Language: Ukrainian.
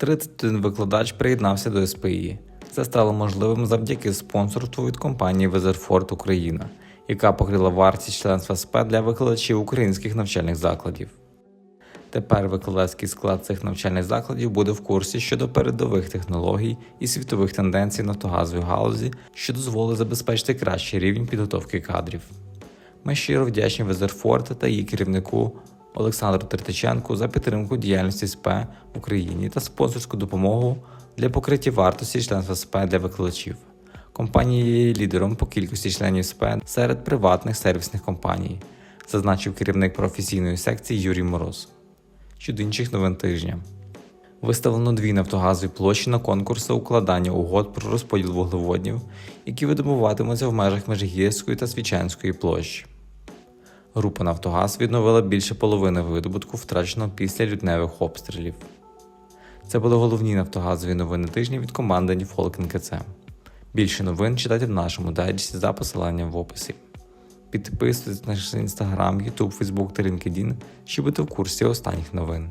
31 викладач приєднався до СПІ. Це стало можливим завдяки спонсорству від компанії Везерфорд Україна, яка покрила вартість членства СП для викладачів українських навчальних закладів. Тепер викладацький склад цих навчальних закладів буде в курсі щодо передових технологій і світових тенденцій нафтогазової галузі, що дозволить забезпечити кращий рівень підготовки кадрів. Ми щиро вдячні Везерфорд та її керівнику Олександру Третиченку за підтримку діяльності СП в Україні та спонсорську допомогу для покриття вартості членства СП для викладачів. Компанія є лідером по кількості членів СП серед приватних сервісних компаній, зазначив керівник професійної секції Юрій Мороз. Щодо інших новин тижня. Виставлено дві нафтогазові площі на конкурси укладання угод про розподіл вуглеводнів, які видобуватимуться в межах Межигірської та Свічанської площі. Група Нафтогаз відновила більше половини видобутку, втраченого після лютневих обстрілів. Це були головні нафтогазові новини тижня від команди Ніфолк НКЦ. Більше новин читайте в нашому дайджесті за посиланням в описі. Підписуйтесь на наш інстаграм, Ютуб, Фейсбук та LinkedIn, щоб бути в курсі останніх новин.